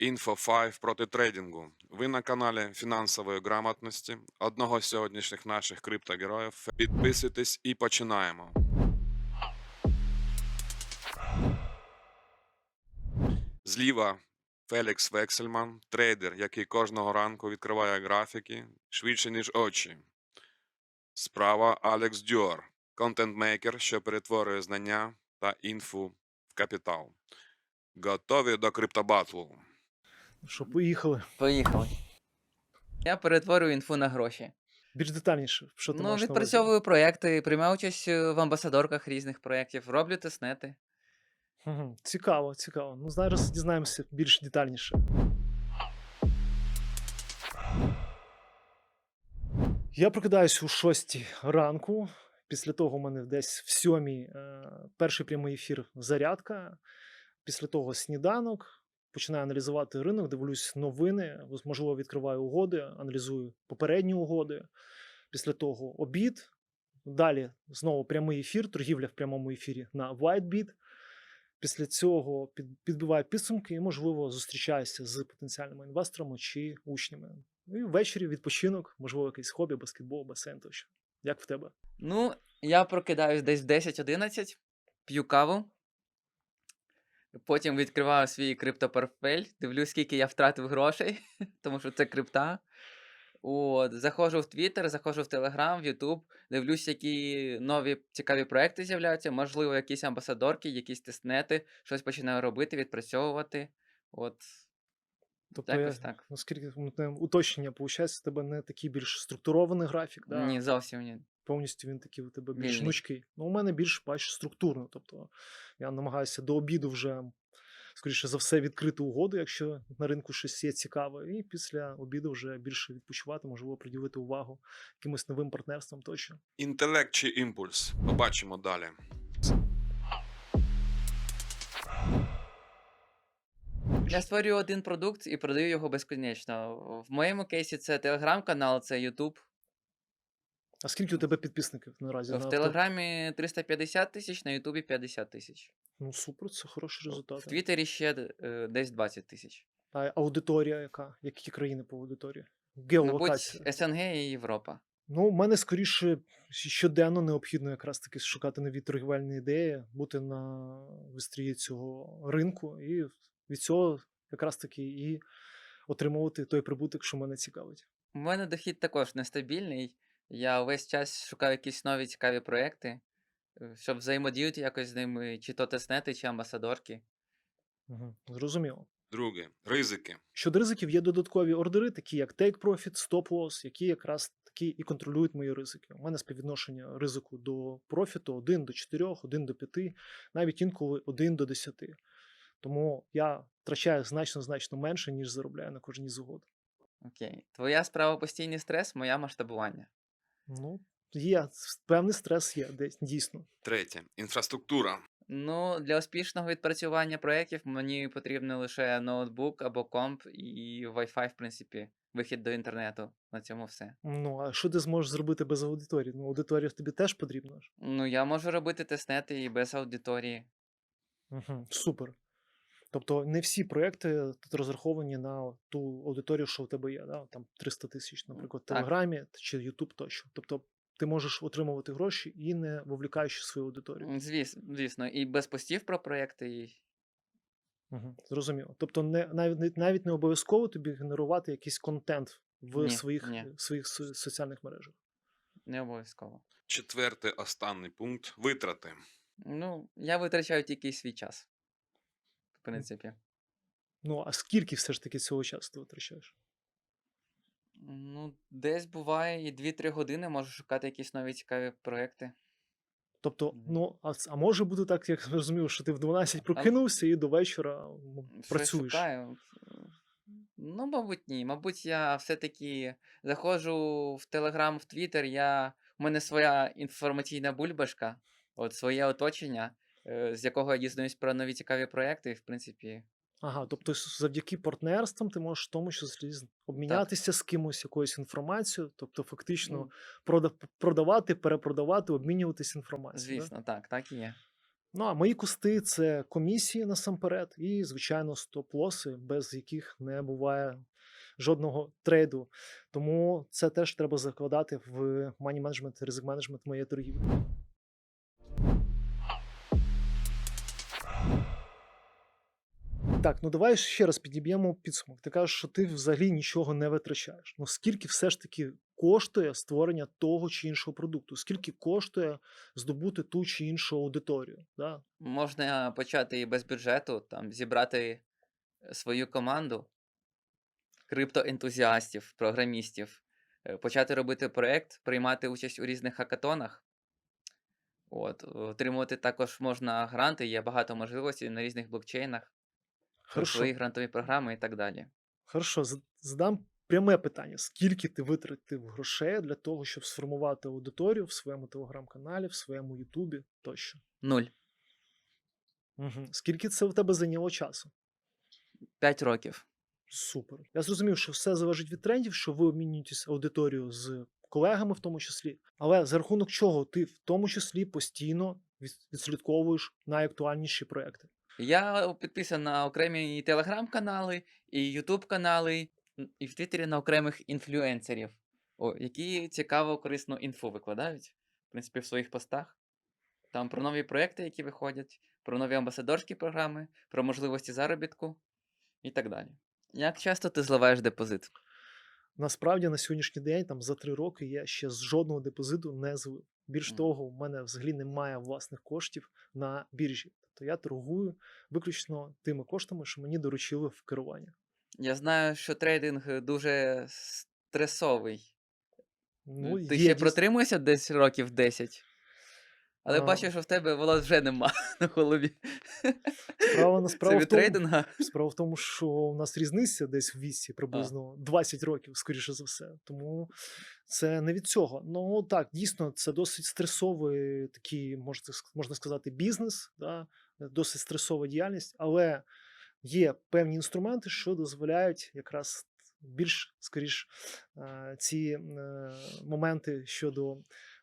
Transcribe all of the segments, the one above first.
Info 5 проти трейдингу. Ви на каналі фінансової грамотності одного з сьогоднішніх наших криптогероїв. Підписуйтесь і починаємо. Зліва Фелікс Вексельман, трейдер, який кожного ранку відкриває графіки швидше, ніж очі. Справа Алекс Дюар, контент-мейкер, що перетворює знання та інфу в капітал. Готові до криптобатлу. Що, поїхали. Поїхали. Я перетворюю інфу на гроші. Більш детальніше, що ти ну, маєш на увазі? відпрацьовую проєкти, приймаю участь е, в амбасадорках різних проєктів, роблю тестнети. Мгм. Цікаво, цікаво. Ну, зараз дізнаємося більш детальніше. Я прокидаюсь у 6 ранку. Після того у мене десь в 7 е, перший прямий ефір зарядка. Після того сніданок. Починаю аналізувати ринок, дивлюсь новини, можливо, відкриваю угоди, аналізую попередні угоди. Після того обід. Далі знову прямий ефір, торгівля в прямому ефірі на WhiteBit. Після цього підбиваю підсумки і, можливо, зустрічаюся з потенціальними інвесторами чи учнями. І ввечері відпочинок, можливо, якийсь хобі, баскетбол, басейн тощо. Як в тебе? Ну, я прокидаюсь десь в 10-11, п'ю каву. Потім відкриваю свій криптопортфель, дивлюсь, скільки я втратив грошей, тому що це крипта. От, заходжу в Twitter, заходжу в Telegram, в YouTube, дивлюсь, які нові цікаві проекти з'являються, можливо, якісь амбасадорки, якісь тестнети, щось починаю робити, відпрацьовувати. От, Тобто, якось я, так. наскільки ну, уточнення, виходить, у тебе не такий більш структурований графік, да? Ні, зовсім ні. Повністю він такий у тебе більш гнучкий. Ну, у мене більш бачиш структурно. Тобто я намагаюся до обіду вже, скоріше за все, відкрити угоду, якщо на ринку щось є цікаве, і після обіду вже більше відпочивати, можливо, приділити увагу якимось новим партнерствам тощо. Інтелект чи імпульс? Побачимо далі. Я створюю один продукт і продаю його безконечно. В моєму кейсі це телеграм-канал, це YouTube. А скільки у тебе підписників наразі? В на? Телеграмі 350 тисяч, на Ютубі 50 тисяч. Ну супер, це хороші В. Твіттері ще е, десь 20 тисяч. А аудиторія яка? Які країни по аудиторії? Мабуть, Геолокація. СНГ і Європа. Ну, у мене скоріше щоденно необхідно якраз таки шукати нові торгівельні ідеї, бути на вистрії цього ринку, і від цього якраз таки і отримувати той прибуток, що мене цікавить. У мене дохід також нестабільний. Я весь час шукаю якісь нові цікаві проекти, е, щоб взаємодіяти якось з ними, чи то тестнети, чи амбасадорки. Угу. Зрозуміло. Друге ризики. Щодо ризиків, є додаткові ордери, такі як Take Profit, Stop Loss, які якраз такі і контролюють мої ризики. У мене співвідношення ризику до профіту 1 до 4, 1 до 5, навіть інколи 1 до 10. Тому я втрачаю значно значно менше, ніж заробляю на кожній з. Окей. Твоя справа постійний стрес, моя масштабування. Ну, є певний стрес є десь дійсно. Третє інфраструктура. Ну, для успішного відпрацювання проєктів мені потрібно лише ноутбук або комп і Wi-Fi, в принципі, вихід до інтернету. На цьому все. Ну а що ти зможеш зробити без аудиторії? Ну, аудиторія тобі теж потрібна ж. Ну, я можу робити тестнети і без аудиторії. Угу. Супер. Тобто не всі проекти розраховані на ту аудиторію, що у тебе є. Да? Там 300 тисяч, наприклад, в. Телеграмі чи YouTube тощо. Тобто ти можеш отримувати гроші і не вовлікаючи свою аудиторію. Звісно, звісно, і без постів про проєкти, і Угу. Зрозуміло. Тобто, не навіть не- навіть не обов'язково тобі генерувати якийсь контент в Ні, своїх, ні. своїх соціальних мережах. не обов'язково. Четвертий останній пункт витрати. Ну, я витрачаю тільки свій час. В принципі. Ну а скільки все ж таки цього часу ти витрачаєш? Ну, десь буває і 2-3 години можу шукати якісь нові цікаві проекти. Тобто, ну а, а може бути так, як зрозумів, що ти в 12 прокинувся і до вечора ну, Щось працюєш. шукаю. Ну, мабуть, ні. Мабуть, я все-таки заходжу в Телеграм, в Твіттер, я... у мене своя інформаційна бульбашка, от своє оточення, з якого я дізнаюсь про нові цікаві проекти, і, в принципі, Ага, тобто завдяки партнерствам ти можеш в тому числі обмінятися з кимось якоюсь інформацією, тобто фактично прода- продавати, перепродавати, обмінюватись інформацією. звісно, так, так і є. Ну а мої кусти це комісії насамперед, і, звичайно, стоп-лоси, без яких не буває жодного трейду. Тому це теж треба закладати в money management, ризик менеджмент моєї торгівлі. Так, ну давай ще раз підіб'ємо підсумок. Ти кажеш, що ти взагалі нічого не витрачаєш. Ну скільки все ж таки коштує створення того чи іншого продукту? Скільки коштує здобути ту чи іншу аудиторію? Да? Можна почати і без бюджету, там зібрати е, свою команду криптоентузіастів, програмістів, е, почати робити проєкт, приймати участь у різних хакатонах. От, отримувати також можна гранти, є багато можливостей на різних блокчейнах, Хорошо. свої грантові програми і так далі. Хорошо, зад- задам пряме питання: скільки ти витратив грошей для того, щоб сформувати аудиторію в своєму телеграм-каналі, в своєму Ютубі тощо? Нуль. Угу. Скільки це в тебе зайняло часу? П'ять років. Супер. Я зрозумів, що все залежить від трендів, що ви обмінюєтесь аудиторією з колегами, в тому числі. Але за рахунок чого ти в тому числі постійно від- відслідковуєш найактуальніші проекти? Я підписаний на окремі телеграм-канали, і ютуб канали, і в Твіттері на окремих інфлюенсерів, які цікаво корисну інфу викладають, в принципі, в своїх постах. Там про нові проекти, які виходять, про нові амбасадорські програми, про можливості заробітку і так далі. Як часто ти зливаєш депозит? Насправді на сьогоднішній день, там за три роки, я ще з жодного депозиту не злив. Більш Мгм. того, в мене взагалі немає власних коштів на біржі. Тобто я торгую виключно тими коштами, що мені доручили в керування. Я знаю, що трейдинг е, дуже стресовий. Ну, Ти є ще дійсно... протримуєшся десь років 10. Але А. бачу, що в тебе волос вже нема на голові. Справа, на- Це справа, в тому, трейдинга. справа в тому, що у нас різниця десь в вісі приблизно 20 років, скоріше за все. Тому це не від цього. Ну так, дійсно, це досить стресовий такий, можна, сказати, бізнес, да? досить стресова діяльність, але є певні інструменти, що дозволяють якраз більш скоріш е, ці е, моменти щодо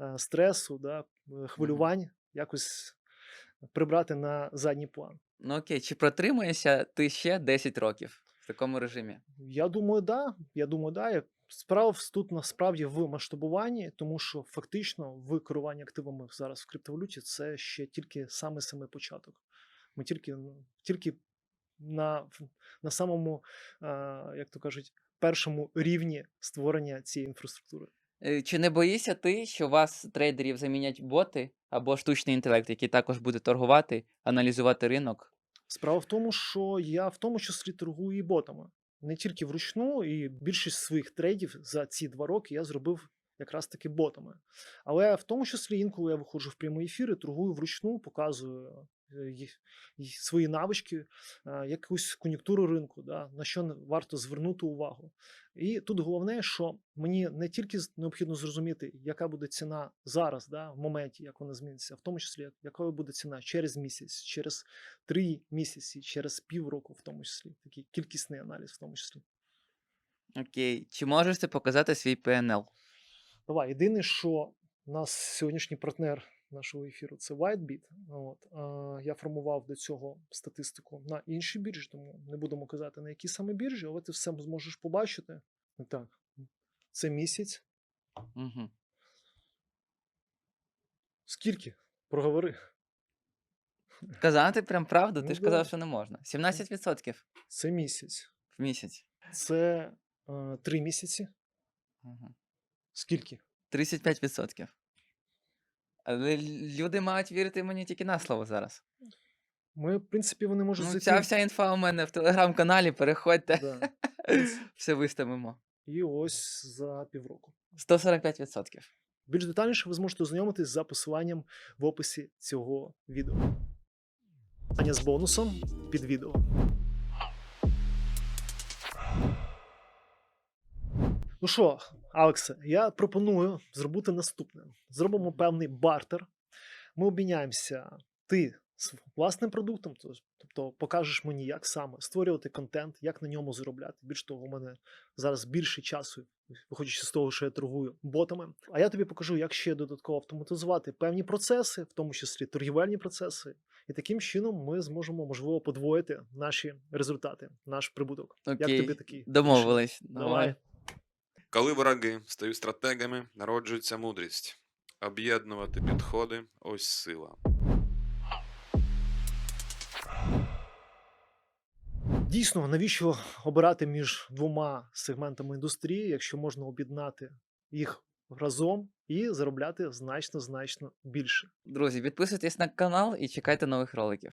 е, стресу, да, хвилювань якось прибрати на задній план. Ну окей, чи протримуєшся ти ще 10 років в такому режимі? Я думаю, да. Я думаю, да. Справа тут насправді в масштабуванні, тому що фактично в керуванні активами зараз в криптовалюті це ще тільки саме саме початок. Ми тільки, ну, тільки на, на самому, як то кажуть, першому рівні створення цієї інфраструктури. Е, Чи не боїшся ти, що вас, трейдерів, замінять боти або штучний інтелект, який також буде торгувати, аналізувати ринок? Справа в тому, що я в тому числі торгую і ботами. Не тільки вручну, і більшість своїх трейдів за ці два роки я зробив якраз таки ботами. Але в тому числі інколи я виходжу в прямі ефіри, торгую вручну, показую свої навички, е, якусь кон'юнктуру ринку, да, на що варто звернути увагу. І тут головне, що мені не тільки необхідно зрозуміти, яка буде ціна зараз, да, в моменті, як вона зміниться, в тому числі, якою буде ціна через місяць, через три місяці, через півроку, в тому числі, такий кількісний аналіз, в тому числі. Окей, чи можеш ти показати свій PNL? Давай, єдине, що нас сьогоднішній партнер нашого ефіру це WhiteBit. От, я формував до цього статистику на іншій біржі, тому не будемо казати на якій саме біржі, але ти все зможеш побачити. Так, це місяць. Угу. Скільки? Проговори. Казати прям правду, ти Ну ж да. казав, що не можна. 17% Це місяць. в місяць. Це е, місяці. Угу. Скільки? 35%. Але люди мають вірити мені тільки на слово зараз. Ми, в принципі, вони можуть Ну, зайти. ця вся інфа у мене в телеграм-каналі, переходьте, Да. все виставимо. І ось за півроку. 145%. Більш детальніше ви зможете ознайомитись за посиланням в описі цього відео. Питання з бонусом під відео. Ну що, Алексе, я пропоную зробити наступне: зробимо певний бартер. Ми обміняємося. Ти з власним продуктом, тобто покажеш мені, як саме створювати контент, як на ньому заробляти. Більш того, у мене зараз більше часу, виходячи з того, що я торгую ботами. А я тобі покажу, як ще додатково автоматизувати певні процеси, в тому числі торгівельні процеси. І таким чином ми зможемо можливо подвоїти наші результати, наш прибуток. Як тобі такий домовились. Давай. Коли вороги стають стратегами, народжується мудрість. Об'єднувати підходи ось сила. Дійсно, навіщо обирати між двома сегментами індустрії, якщо можна об'єднати їх разом і заробляти значно значно більше. Друзі, підписуйтесь на канал і чекайте нових роликів.